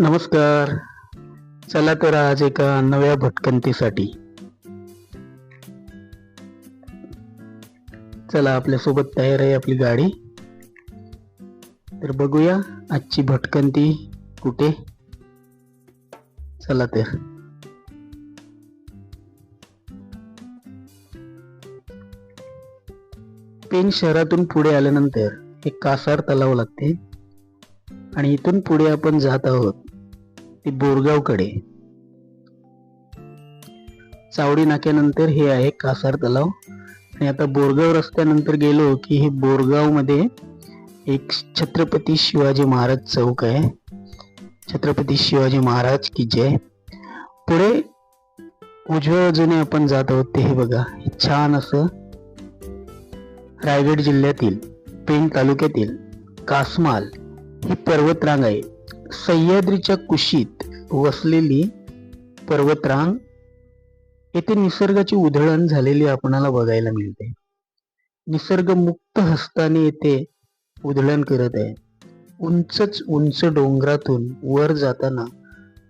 नमस्कार. चला तर आज एका नव्या भटकंतीसाठी. चला आपल्यासोबत तयार आहे आपली गाडी. तर बघूया आजची भटकंती कुठे? चला तर. पेन शहरातून पुढे आल्यानंतर एक कासार तलाव लागते. आणि इथून पुढे आपण जात आहोत. ते बोरगावकडे. चावडी नाक्यानंतर हे आहे कासार तलाव. आणि आता बोरगाव रस्त्यानंतर गेलो की हे बोरगावमध्ये एक छत्रपती शिवाजी महाराज चौक आहे. छत्रपती शिवाजी महाराज की जय. पुढे उजव्या बाजूने आपण जात आहोत ते हे बघा छान असं रायगड जिल्ह्यातील पेण तालुक्यातील कासमाल ही पर्वतरांग आहे. सह्याद्रीच्या कुशीत वसलेली पर्वतरांग येथे निसर्गाची उधळण झालेली आपणाला बघायला मिळते. निसर्ग मुक्त हस्ताने येथे उधळण करत आहे. उंचच उंच डोंगरातून वर जाताना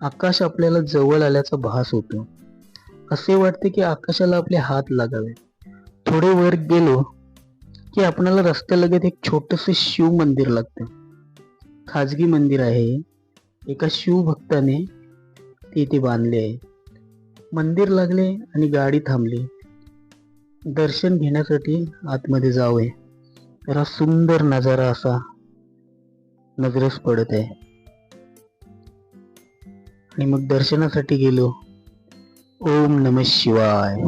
आकाश आपल्याला जवळ आल्याचा भास होतो. असे वाटते की आकाशाला आपले हात लागावे. थोडे वर गेलो की आपणाला रस्त्यालगत एक छोटस शिव मंदिर लागतं. खाजगी मंदिर आहे. एका शिवभक्ताने तेथे बांधले आहे. मंदिर लागले आणि गाडी थांबली. दर्शन घेण्यासाठी आतमध्ये जावे तर हा सुंदर नजारा असा नजरेस पडत आहे. आणि मग दर्शनासाठी गेलो. ओम नम शिवाय.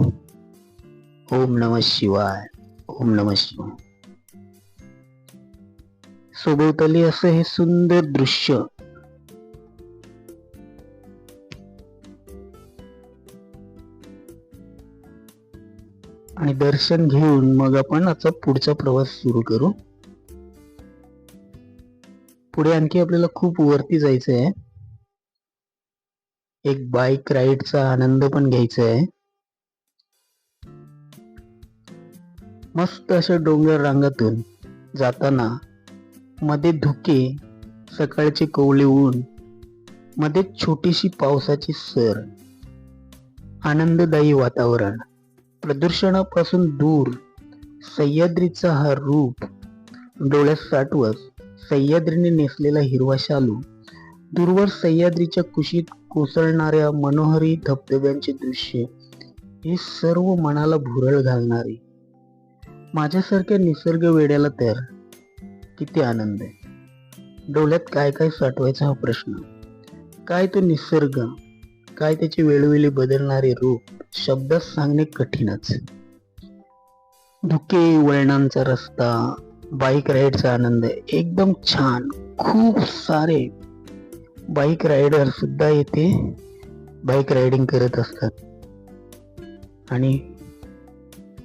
ओम नम शिवाय. ओम नम शिवाय. सोबवताली असं हे सुंदर दृश्य. आणि दर्शन घेऊन मग आपण आता पुढचा प्रवास सुरू करू. पुढे आणखी आपल्याला खूप वरती जायचं आहे एक बाईक राईडचा आनंद पण घ्यायचा आहे मस्त अशा डोंगर रांगातून जाताना मध्ये धुके सकाळचे कोवळे ऊन मध्ये छोटीशी पावसाची सर आनंददायी वातावरण. प्रदूषणापासून दूर सह्याद्रीचा हा रूप डोळ्यात साठवत सह्याद्रीने नेसलेला हिरवा शालू दूरवर सह्याद्रीच्या कुशीत कोसळणाऱ्या मनोहरी धबधब्यांचे दृश्य हे सर्व मनाला भुरळ घालणारे. माझ्यासारख्या निसर्ग वेड्याला तर किती आनंद आहे. डोळ्यात काय काय साठवायचा हा प्रश्न? काय तो निसर्ग? काय त्याचे वेळोवेळी बदलणारे रूप? शब्दात सांगणे कठीणच. धुके वळणांचा रस्ता बाईक राईडचा आनंद एकदम छान खूप सारे बाईक रायडर सुद्धा येथे बाईक रायडिंग करत असतात. आणि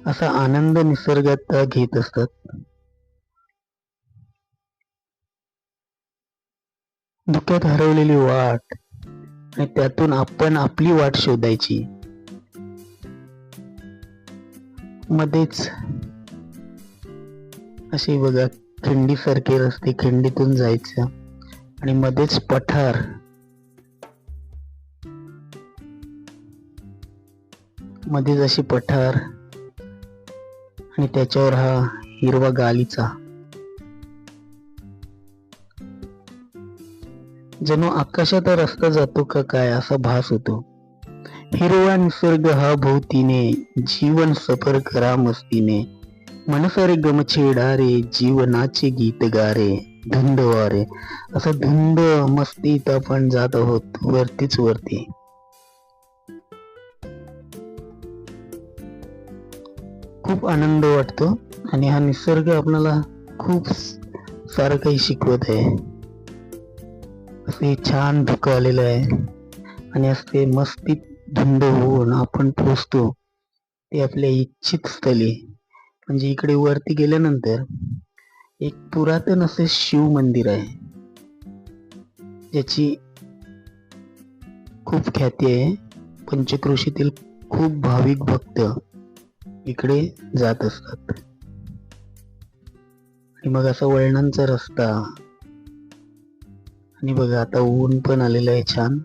असा आनंद निसर्गात घेत असतात. धुक्यात हरवलेली वाट आणि त्यातून आपण आपली वाट शोधायची. मध्येच असे बघा खिंडीसारखे रस्ते खिंडीतून जायचं. आणि मध्येच पठार. मध्येच अशी पठार. आणि त्याच्यावर हा हिरवा गालीचा. जणू आकाशात रस्ता जातो का काय असा भास होतो. हिरवा निसर्ग हा भोवतीने जीवन सफर करा मस्तीने. मनसारे गमछेडारे जीवनाचे गीत गारे धुंद वारे. असं धुंद मस्तीत आपण जात आहोत वरतीच वरती. खूप आनंद वाटतो आणि हा निसर्ग आपल्याला खूप सारं काही शिकवत आहे. असे छान धुकं आलेलं आहे. आणि असते मस्तीत धुंद होऊन आपण पोचतो ते आपल्या इच्छित स्थली. म्हणजे इकडे वरती गेल्यानंतर एक पुरातन असे शिव मंदिर आहे. ज्याची खूप ख्याती आहे. पंचक्रोशीतील खूप भाविक भक्त इकडे जात असतात. आणि मग असा वळणांचा रस्ता. आणि बघा आता ऊन पण आलेलं आहे छान.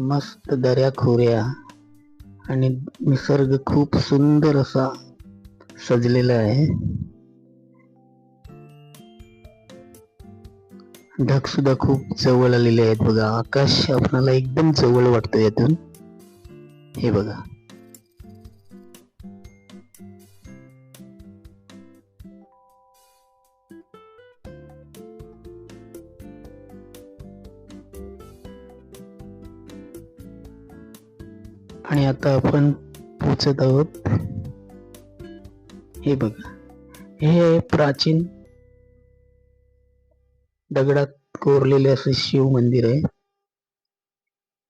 मस्त दऱ्या खोऱ्या आणि निसर्ग खूप सुंदर असा सजलेला आहे. ढग सुद्धा खूप जवळ आलेले आहेत बघा. आकाश आपणाला एकदम जवळ वाटतं यातून. हे बघा. आता आपण पोचत आहोत. हे बघा. हे प्राचीन दगडात कोरलेले असे शिव मंदिर आहे.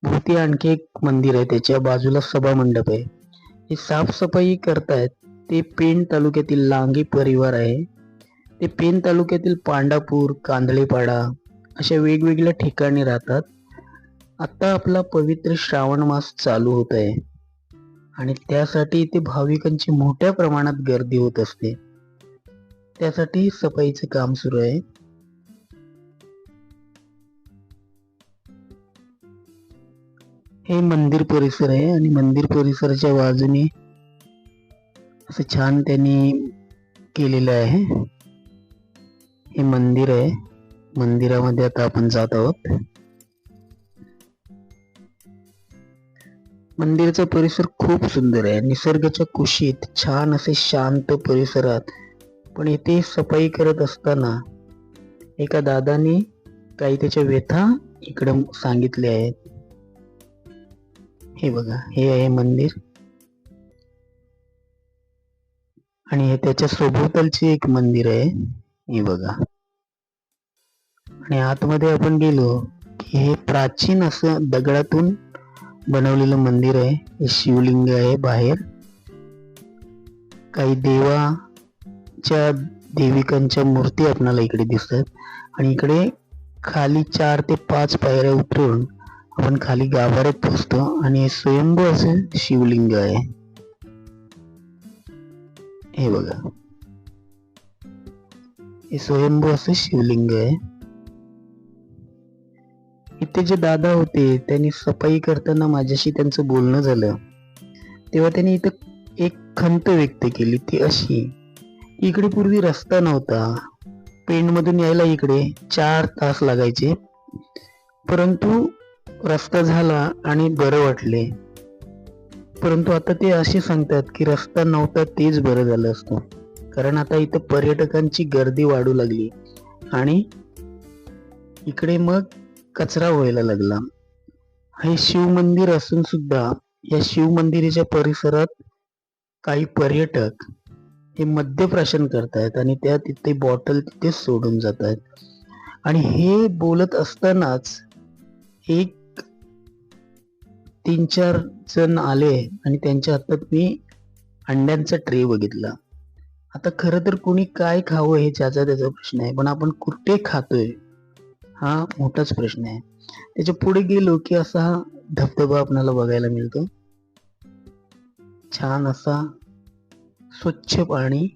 भोवती आणखी एक मंदिर आहे. त्याच्या बाजूला सभा मंडप आहे. हे साफसफाई करतायत. ते पेण तालुक्यातील लांगी परिवार आहे. ते पेण तालुक्यातील पांडापूर कांदळेपाडा अशा वेगवेगळ्या ठिकाणी राहतात. आता आपला पवित्र श्रावण मास चालू होत आहे. आणि त्यासाठी इथे भाविकांची मोठ्या प्रमाणात गर्दी होत असते. त्यासाठी सफाईचे काम सुरू आहे. हे मंदिर परिसर आहे आणि मंदिर परिसराच्या बाजूने असं छान त्यांनी केलेलं आहे. हे मंदिर आहे. मंदिरामध्ये आता आपण जात आहोत. मंदिराचा परिसर खूप सुंदर आहे. निसर्गाच्या कुशीत छान असे शांत परिसरात पण इथे सफाई करत असताना एका दादाने काही त्याच्या व्यथा इकडं सांगितल्या आहेत. हे बघा हे आहे मंदिर. आणि हे त्याच्या सभोवतालचे एक मंदिर आहे. हे बघा. आणि आतमध्ये आपण गेलो की हे प्राचीन असं दगडातून बनवलेलं मंदिर आहे. हे शिवलिंग आहे बाहेर. काही देवाच्या देविकांच्या मूर्ती आपल्याला इकडे दिसतात. आणि इकडे खाली चार ते पाच पायऱ्या उतरून आपण खाली गाभाऱ्यात पोचतो आणि हे स्वयंभू असे शिवलिंग आहे. हे बघा. हे स्वयंभू असं शिवलिंग आहे. इथे जे दादा होते त्यांनी सफाई करताना माझ्याशी त्यांचं बोलणं झालं. तेव्हा त्यांनी इथं एक खंत व्यक्त केली ती अशी इकडे पूर्वी रस्ता नव्हता. पेंडमधून यायला इकडे चार तास लागायचे. परंतु रस्ता झाला आणि बरं वाटले. परंतु आता ते असे सांगतात की रस्ता नव्हता तेच बरं झालं असतं. कारण आता इथं पर्यटकांची गर्दी वाढू लागली. आणि इकडे मग कचरा व्हायला लागला. हे शिव मंदिर असून सुद्धा या शिव मंदिराच्या परिसरात काही पर्यटक हे मद्यप्राशन करतायत आणि त्या तिथे बॉटल तिथे सोडून जात आहेत आणि हे बोलत असतानाच एक तीन चार जण आले आणि त्यांच्या हातात मी अंड्यांचा ट्रे बघितला. आता खरं तर कोणी काय खावं हे ज्याचा त्याचा प्रश्न आहे पण आपण कुठे खातोय हा मोठाच प्रश्न आहे. त्याच्या पुढे गेलो की असा हा धबधबा आपल्याला बघायला मिळतो. छान असा स्वच्छ पाणी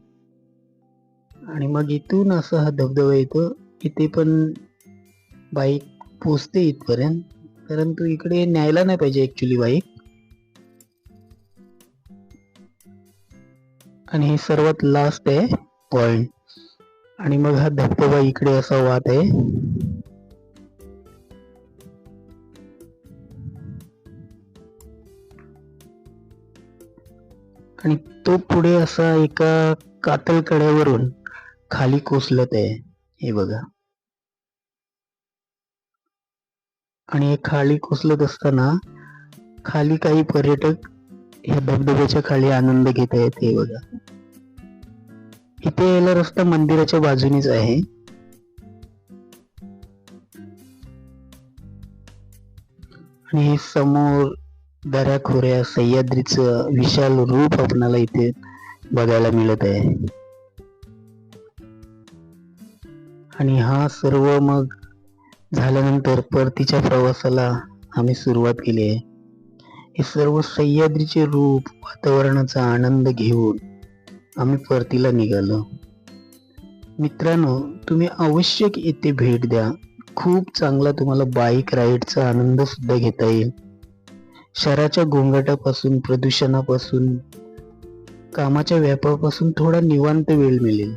आणि मग इथून असा हा धबधबा येतो. इथे पण बाईक पोचते इथपर्यंत परंतु इकडे न्यायला नाही पाहिजे ऍक्च्युली बाईक. आणि हे सर्वात लास्ट आहे पॉइंट आणि मग हा धबधबा इकडे असा वाहत आहे. आणि तो पुढे असा एका कातळ कड्यावरून खाली कोसलत आहे. हे बघा. आणि हे खाली कोसलत असताना खाली काही पर्यटक ह्या धबधब्याच्या खाली आनंद घेत आहेत. हे बघा. इथे यायला रस्ता मंदिराच्या बाजूनेच आहे. आणि हे समोर दऱ्या खोऱ्या सह्याद्रीचं विशाल रूप आपणाला इथे बघायला मिळत आहे. आणि हा सर्व मग झाल्यानंतर परतीच्या प्रवासाला आम्ही सुरुवात केली आहे. हे सर्व सह्याद्रीचे रूप वातावरणाचा आनंद घेऊन आम्ही परतीला निघालो. मित्रांनो तुम्ही आवश्यक येथे भेट द्या. खूप चांगला तुम्हाला बाईक राईडचा आनंद सुद्धा घेता येईल. शहराच्या गोंगाटापासून प्रदूषणापासून कामाच्या व्यापापासून थोडा निवांत वेळ मिळेल.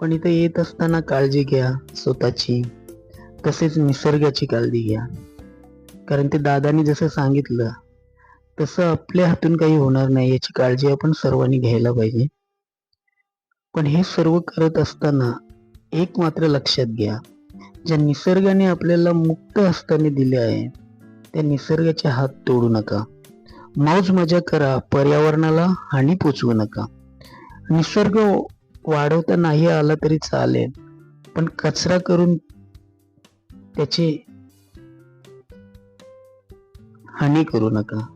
पण इथं येत असताना काळजी घ्या स्वतःची. तसेच निसर्गाची काळजी घ्या. कारण ते दादानी जसं सांगितलं तसं आपल्या हातून काही होणार नाही याची काळजी आपण सर्वांनी घ्यायला पाहिजे. पण हे सर्व करत असताना एक मात्र लक्षात घ्या ज्या निसर्गाने आपल्याला मुक्त हस्ताने दिले आहे त्या निसर्गाचे हात तोडू नका. मौज मजा करा पर्यावरणाला हानी पोचवू नका. निसर्ग वाढवता नाही आला तरी चालेल पण कचरा करून त्याची हानी करू नका.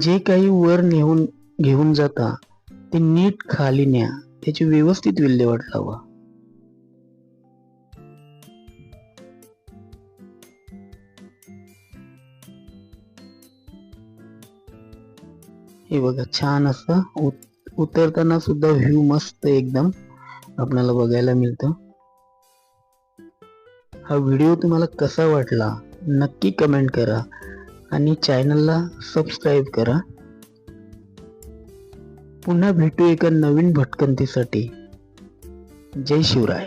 जे काही वर नेऊन घेऊन जाता ते नीट खाली न्या त्याची व्यवस्थित विल्हेवाट लावा. हे बघा छान असं उत- उतरताना सुद्धा व्ह्यू मस्त एकदम. आपल्याला बघायला मिळतं. हा व्हिडिओ तुम्हाला कसा वाटला नक्की कमेंट करा आणि चॅनलला सबस्क्राईब करा. पुन्हा भेटू एका नवीन भटकंतीसाठी. जय शिवराय.